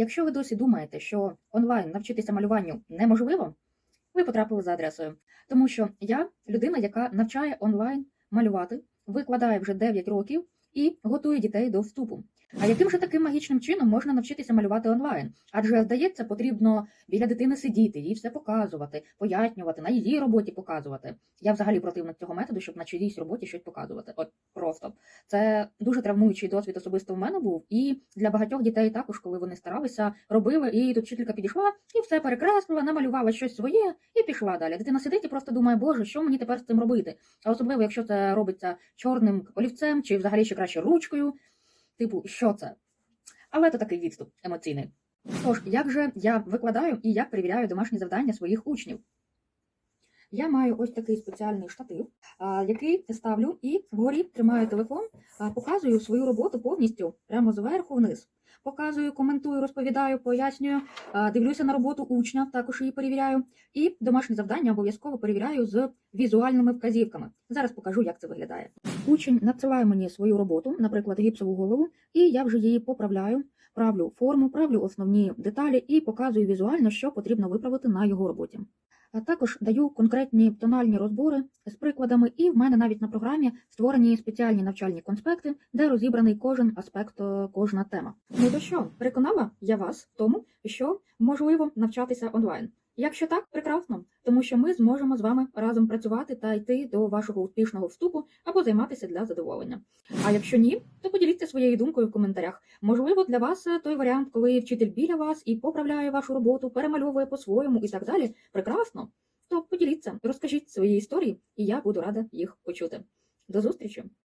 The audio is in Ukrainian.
Якщо ви досі думаєте, що онлайн навчитися малюванню неможливо, ви потрапили за адресою. Тому що я людина, яка навчає онлайн малювати, викладає вже 9 років і готує дітей до вступу. А яким же таким магічним чином можна навчитися малювати онлайн? Адже здається, потрібно біля дитини сидіти, їй все показувати, пояснювати, на її роботі показувати. Я взагалі противник цього методу, щоб на чиїсь роботі щось показувати. От просто це дуже травмуючий досвід особисто в мене був, і для багатьох дітей також, коли вони старалися, робили, і тут вчителька підійшла і все перекреслила, намалювала щось своє і пішла далі. Дитина сидить і просто думає, боже, що мені тепер з цим робити? А особливо, якщо це робиться чорним олівцем, чи взагалі ще краще ручкою. Типу, що це? Але то такий відступ емоційний. Тож, як же я викладаю і як перевіряю домашні завдання своїх учнів? Я маю ось такий спеціальний штатив, який ставлю і вгорі тримаю телефон, показую свою роботу повністю прямо зверху вниз. Показую, коментую, розповідаю, пояснюю, дивлюся на роботу учня, також її перевіряю. І домашні завдання обов'язково перевіряю з візуальними вказівками. Зараз покажу, як це виглядає. Учень надсилає мені свою роботу, наприклад, гіпсову голову, і я вже її поправляю, правлю форму, правлю основні деталі і показую візуально, що потрібно виправити на його роботі. Також даю конкретні тональні розбори з прикладами, і в мене навіть на програмі створені спеціальні навчальні конспекти, де розібраний кожен аспект, е, кожна тема. Ну то що, переконала я вас в тому, що можливо навчатися онлайн. Якщо так, прекрасно, тому що ми зможемо з вами разом працювати та йти до вашого успішного вступу або займатися для задоволення. А якщо ні, то поділіться своєю думкою в коментарях. Можливо, для вас е, той варіант, коли вчитель біля вас і поправляє вашу роботу, перемальовує по-своєму і так далі. Прекрасно. То поділіться, розкажіть свої історії, і я буду рада їх почути. До зустрічі!